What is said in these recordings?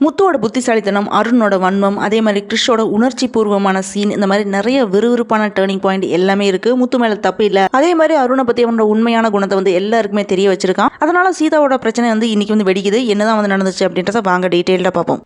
முத்துவோட புத்திசாலித்தனம் அருணோட வன்மம் அதே மாதிரி கிறிஷோட உணர்ச்சி பூர்வமான சீன் இந்த மாதிரி நிறைய விறுவிறுப்பான டேர்னிங் பாயிண்ட் எல்லாமே இருக்கு. முத்து மேல தப்பு இல்ல. அதே மாதிரி அருணை பத்தி அவனோட உண்மையான குணத்தை வந்து எல்லாருக்குமே தெரிய வச்சிருக்கான். அதனால சீதாவோட பிரச்சனை வந்து இன்னைக்கு வந்து வெடிக்குது. என்னதான் வந்து நடந்துச்சு அப்படின்றத வாங்க டீட்டெயில்டா பார்ப்போம்.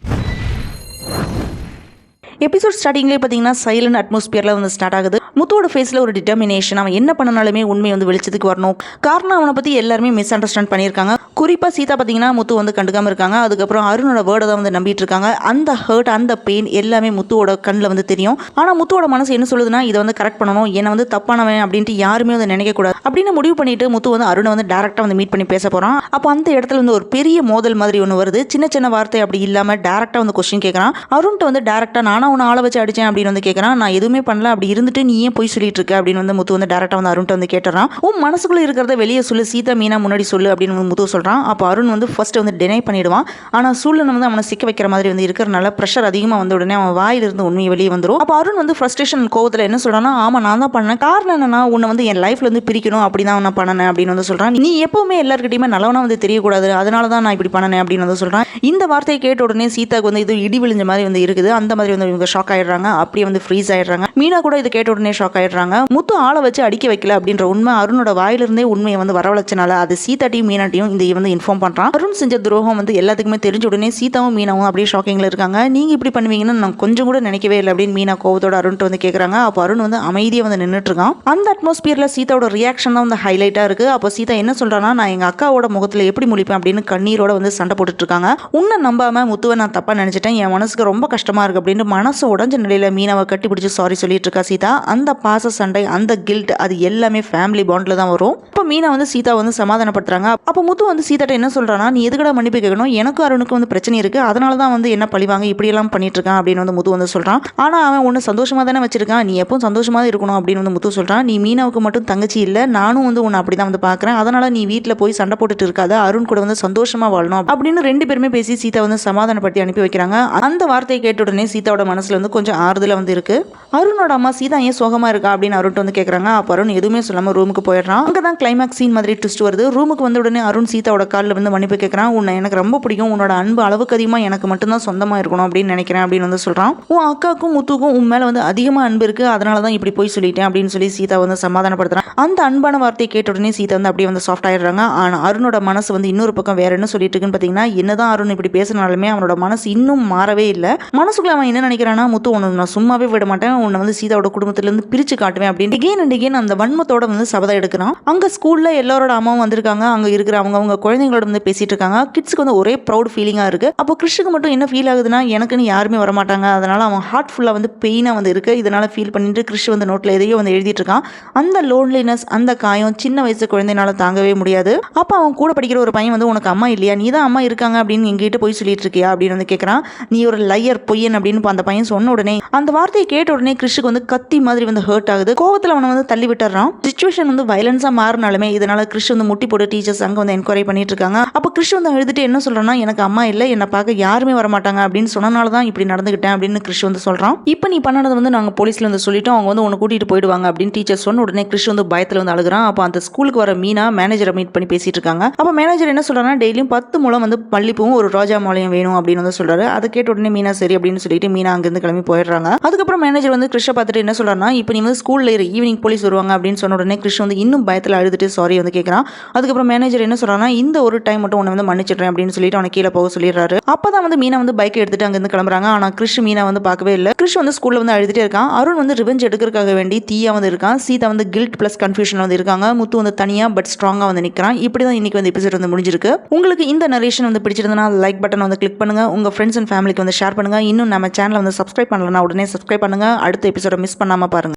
எபிசோட் ஸ்டார்டிங்லேயே பார்த்தீங்கன்னா சைலண்ட் அட்மாஸ்பியரில் வந்து ஸ்டார்ட் ஆகுது. முத்துவோட ஃபேஸில் ஒரு டிட்டர்மினேஷன் அவன் என்ன பண்ணனாலுமே உண்மை வந்து வெளிச்சத்துக்கு வரணும். காரணம் அவனை பற்றி எல்லாருமே மிஸ் அண்டர்ஸ்டாண்ட் பண்ணியிருக்காங்க. குறிப்பாக சீதா பார்த்தீங்கன்னா முத்து வந்து கண்டுக்காமல் இருக்காங்க. அதுக்கப்புறம் அருணோட வேர்டை தான் வந்து நம்பிட்டு இருக்காங்க. அந்த ஹர்ட் அந்த பெயின் எல்லாமே முத்துவோட கண்ணில் வந்து தெரியும். ஆனால் முத்துவோட மனசு என்ன சொல்லுதுன்னா இதை வந்து கரெக்ட் பண்ணணும். என்னை வந்து தப்பானவன் அப்படின்ட்டு யாருமே வந்து நினைக்கக்கூடாது அப்படின்னு முடிவு பண்ணிட்டு முத்து வந்து அருணை வந்து டேரெக்டாக வந்து மீட் பண்ணி பேச போகிறான் அப்போ அந்த இடத்துல வந்து ஒரு பெரிய மோதல் மாதிரி ஒன்று வருது. சின்ன சின்ன வார்த்தை அப்படி இல்லாமல் டேரெக்டாக வந்து கொஸ்டின் கேட்குறான் அருண்கிட்ட வந்து டேரெக்டாக நான் உன்னை ஆளை வச்சு அடிச்சேன் அப்படின்னு வந்து கேட்குறான் நான் எதுவுமே பண்ணல. அப்படி இருந்துட்டு நீ ஏன் போய் சொல்லிட்டு இருக்க அப்படின்னு வந்து முத்து வந்து டேரெக்டாக வந்து அருண்கிட்ட வந்து கேட்டுறான். உன் மனசுக்குள்ளே இருக்கிறத வெளியே சொல்லு. சீதா மீனா முன்னாடி சொல்லு அப்படின்னு வந்து முத்து சொல்கிறான் அப்போ அருண் வந்து ஃபர்ஸ்ட் வந்து டினை பண்ணிடுவான். ஆனால் சூழ்நிலை வந்து அவனை சிக்க வைக்கிற மாதிரி வந்து இருக்கிறனால ப்ரெஷர் அதிகமாக வந்த உடனே அவன் வாயிலிருந்து உண்மையை வெளியே வந்துடும் அப்போ அருண் வந்து ஃப்ரஸ்ட்ரேஷன் கோவத்தில் என்ன சொல்கிறான்னா ஆமாம் நான் தான் பண்ணேன். காரணம் என்னன்னா உன்னை வந்து என் லைஃப்ல வந்து பிரிக்கணும். அப்படி தான் நான் பண்ணனேன். அப்படின்னு வந்து சொல்கிறான் நீ எப்பவுமே எல்லாருக்கிட்டையுமே நல்லவனா வந்து தெரியக்கூடாது. அதனால தான் நான் இப்படி பண்ணனேன் அப்படின்னு வந்து சொல்கிறான் இந்த வார்த்தையை கேட்ட உடனே சீதாக்கு வந்து இது இடி விழிஞ்ச மாதிரி வந்து இருக்குது. அந்த மாதிரி வந்து இவங்க ஷாக் ஆயிடுறாங்க. அப்படியே வந்து ஃப்ரீஸ் ஆயிடுறாங்க. மீனா கூட இது கேட்ட உடனே ஷாக் ஆயிடுறாங்க. முத்து ஆளை வச்சு அடிக்க வைக்கல அப்படின்ற உண்மை அருணோட வாயிலிருந்தே உண்மையை வந்து வரவழைச்சனால அது சீதாட்டியும் மீனாட்டையும் இதை வந்து இன்ஃபார்ம் பண்ணுறான் அருண் செஞ்ச துரோகம் வந்து எல்லாத்துக்குமே தெரிஞ்ச உடனே சீதாவும் மீனாவும் அப்படியே ஷாக்கிங்கில் இருக்காங்க. நீங்கள் இப்படி பண்ணுவீங்கன்னு நான் கொஞ்சம் கூட நினைக்கவே இல்லை அப்படின்னு மீனா கோவத்தோட அருண்ட்டு வந்து கேட்குறாங்க அப்போ அருண் வந்து அமைதியாக வந்து நின்றுட்டு இருக்கான் அந்த அட்மாஸ்பியரில் சீதாவோட ரியாக்ஷன் தான் வந்து ஹைலைட்டாக இருக்குது அப்போ சீதா என்ன சொல்கிறான்னா நான் எங்கள் அக்காவோட முகத்தில் எப்படி முழிப்பேன்? அப்படின்னு கண்ணீரோட வந்து சண்டை போட்டுட்டு இருக்காங்க. உன்னை நம்பாம முத்துவை நான் தப்பாக நினச்சிட்டேன். என் மனசுக்கு ரொம்ப கஷ்டமாக இருக்குது அப்படின்னு மனசு உடஞ்ச நிலையில் மீனாவை கட்டி பிடிச்சி சாரி சொல்லிட்டு இருக்கா சீதா. அந்த பாச சண்டை அந்த கில்ட் அது எல்லாமே ஃபேமிலி பாண்டில் தான் வரும். அப்போ மீனா வந்து சீதா வந்து சமாதானப்படுத்துறாங்க. அப்போ முத்து வந்து சீதாட்ட என்ன சொல்கிறானா நீ எதுக்கடா மன்னிப்பு கேட்கணும்? எனக்கும் அருணுக்கும் வந்து பிரச்சனை இருக்குது அதனால தான் வந்து என்ன பழிவாங்க? இப்படியெல்லாம் பண்ணிட்டு இருக்கான் அப்படின்னு வந்து முத்து வந்து சொல்கிறான் ஆனால் அவன் ஒன்று சந்தோஷமாக தானே வச்சிருக்கான். நீ எப்பவும் சந்தோஷமாக தான் இருக்கணும் அப்படின்னு வந்து முத்து சொல்கிறான் நீ மீனாவுக்கு மட்டும் தங்கச்சி இல்லை. நானும் வந்து உன்னை அப்படி தான் வந்து பார்க்குறேன் அதனால் நீ வீட்டில் போய் சண்டை போட்டுட்டு இருக்காத. அருண் கூட வந்து சந்தோஷமாக வாழணும் அப்படின்னு ரெண்டு பேருமே பேசி சீதா வந்து சமாதானப்படுத்தி அனுப்பி வைக்கிறாங்க. அந்த வார்த்தையை கேட்ட உடனே சீதாவோட மனசில் வந்து கொஞ்சம் ஆறுதலாக வந்து இருக்கு. அருணோட அம்மா சீதா ஏன் சோகமாக இருக்கா அப்படின்னு அருண்ட்டு வந்து கேட்குறாங்க அப்போ அருண் எதுவுமே சொல்லாமல் ரூமுக்கு போயிடுறான். அங்கே தான் கிளைமேக்ஸ் சீன் மாதிரி ட்விஸ்ட் வருது. ரூமுக்கு வந்த உடனே அருண் சீதாவோட காலில் வந்து மன்னிப்பு கேட்குறான் உன்னை எனக்கு ரொம்ப பிடிக்கும். உன்னோட அன்பு அளவுக்கு அதிகமாக எனக்கு மட்டும்தான் சொந்தமாக இருக்கணும் அப்படின்னு நினைக்கிறேன் அப்படின்னு வந்து சொல்கிறான் உன் அக்காவுக்கும் முத்துக்கும் உன் மேலே வந்து அதிகமாக அன்பு இருக்குது அதனால தான் இப்படி போய் சொல்லிட்டேன் அப்படின்னு சொல்லி சீதா வந்து சமாதானப்படுத்துறான். அந்த அன்பான வார்த்தையை கேட்ட உடனே சீதா வந்து அப்படியே வந்து சாஃப்ட் ஆயிடுறாங்க. ஆனால் அருணோட மனசு வந்து இன்னொரு பக்கம் வேற என்ன சொல்லிட்டு இருக்குன்னு பார்த்தீங்கன்னா என்னதான் அருண் இப்படி பேசினாலுமே அவனோட மனசு இன்னும் மாறவே இல்லை. மனசுக்குள்ள அவன் என்ன நினைக்கிறான்னா முத்து உன்னை நான் சும்மாவே விட மாட்டேன். உன்னை வந்து சீதாவோட குடும்பத்திலேருந்து பிரித்து காட்டுவேன் அப்படின்னு டிகேன் and அந்த வன்மத்தோட வந்து சபதம் எடுக்கிறான். அங்கே ஸ்கூலில் எல்லாரோட அம்மாவும் வந்திருக்காங்க. அங்கே இருக்கிற அவங்க அவங்க குழந்தைங்களோட வந்து பேசிட்டு இருக்காங்க. கிட்ஸ்க்கு வந்து ஒரே ப்ரௌட் ஃபீலிங்காக இருக்குது அப்போ கிறிஷுக்கு மட்டும் என்ன ஃபீல் ஆகுதுன்னா எனக்குன்னு யாருமே வரமாட்டாங்க. அதனால் அவன் ஹார்ட் ஃபுல்லாக வந்து பெயினாக வந்து இருக்கு. இதனால் ஃபீல் பண்ணிட்டு கிறிஷ் வந்து நோட்டில் எதையோ வந்து எழுதிட்டு இருக்கான். அந்த லோன்லினஸ் அந்த காயம் சின்ன வயசு குழந்தைனால தாங்கவே முடியாது. அப்போ அவன் கூட படிக்கிற ஒரு பையன் வந்து உனக்கு அம்மா இல்லையா? நீ தான் அம்மா இருக்காங்க அப்படின்னு எங்கிட்ட போய் சொல்லிட்டு இருக்கியா? அப்படின்னு வந்து கேட்குறான் நீ ஒரு லையர் பொய்யன் அப்படின்னு அந்த பையன் சொன்ன உடனே அந்த வார்த்தையை கேட்ட உடனே கிறிஷுக்கு வந்து கத்தி மாதிரி வந்து ஹர்ட் ஆகுது. கோவத்தில் அவனை வந்து தள்ளி விட்டுறான். சுச்சுவேஷன் வந்து வயலன்ஸாக மாறினாலுமே இதனால கிறிஷ் வந்து முட்டி போட்டு டீச்சர்ஸ் அங்கே வந்து என்கொயரி பண்ணிட்டு இருக்காங்க. அப்போ கிறிஷ் வந்து எழுதிட்டு என்ன சொல்றான்னா எனக்கு அம்மா இல்லை என்னை பார்க்க யாருமே வர மாட்டாங்க அப்படின்னு சொன்னனால தான் இப்படி நடந்துக்கிட்டேன் அப்படின்னு கிறிஷ் வந்து சொல்றான். இப்போ நீ பண்ணது வந்து நாங்கள் போலீஸ்ல வந்து சொல்லிட்டோம். அவங்க வந்து உன்னை கூட்டிட்டு போயிடுவாங்க அப்படின்னு டீச்சர் சொன்ன உடனே கிறிஷ் வந்து பயத்தில் வந்து அழுகிறான். அப்போ அந்த ஸ்கூலுக்கு வர மீனா மேனேஜரை மீட் பண்ணி பேசிட்டு இருக்காங்க. அப்போ மேனேஜர் என்ன சொல்றாங்கன்னா டெய்லியும் பத்து மூலம் வந்து மல்லிப்பூவும் ஒரு ரோஜா மாலையும் வேணும் அப்படின்னு வந்து சொல்றாரு. அதை கேட்ட உடனே மீனா சரி அப்படின்னு சொல்லிட்டு மீனா அங்கேருந்து கிளம்பி போயிடுறாங்க. அதுக்கப்புறம் மேனேஜர் வந்து கிருஷ்ண பார்த்துட்டு என்ன சொல்றாருன்னா இப்போ நீ வந்து ஸ்கூலில் இரு ஈவினிங் போலீஸ் வருவாங்க அப்படின்னு சொன்ன உடனே கிருஷ்ண வந்து இன்னும் பயத்தில் அழுதுட்டு சாரி வந்து கேட்குறான் அதுக்கப்புறம் மேனேஜர் என்ன சொல்றாருன்னா இந்த ஒரு டைம் மட்டும் உன்னை வந்து மன்னிச்சிடுறேன் அப்படின்னு சொல்லிட்டு அவனை கீழே போக சொல்லிடுறாரு. அப்பதான் வந்து மீனா வந்து பைக் எடுத்துட்டு அங்கேருந்து கிளம்புறாங்க. ஆனால் கிருஷ் மீனா வந்து பார்க்கவே இல்லை. கிருஷ் வந்து ஸ்கூலில் வந்து அழுதுட்டே இருக்கான். அருண் வந்து ரிவெஞ்ச் எடுக்கிறதுக்காக வேண்டி தீயா வந்து இருக்கான். சீதா வந்து கில்ட் பிளஸ் கன்ஃபியூஷன் வந்து இருக்காங்க. முத்து வந்து தனியா பட் ஸ்ட்ராங்கா வந்து நிற்கிறான் இப்படி தான் இன்னைக்கு வந்து எபிசோட் வந்து முடிஞ்சிருக்கு. உங்களுக்கு இந்த நரேஷன் வந்து பிடிச்சிருந்தனா லைக் பட்டன் வந்து கிளிக் பண்ணுங்க. உங்க ஃப்ரெண்ட்ஸ் அண்ட் ஃபேமிலிக்கு வந்து ஷேர் பண்ணுங்க. இன்னும் நம்ம சேனலை வந்து சப்ஸ்கிரைப் பண்ணலன்னா உடனே சப்ஸ்கிரைப் பண்ணுங்க. அடுத்த எபிசோட மிஸ் பண்ணாமல் பாருங்க.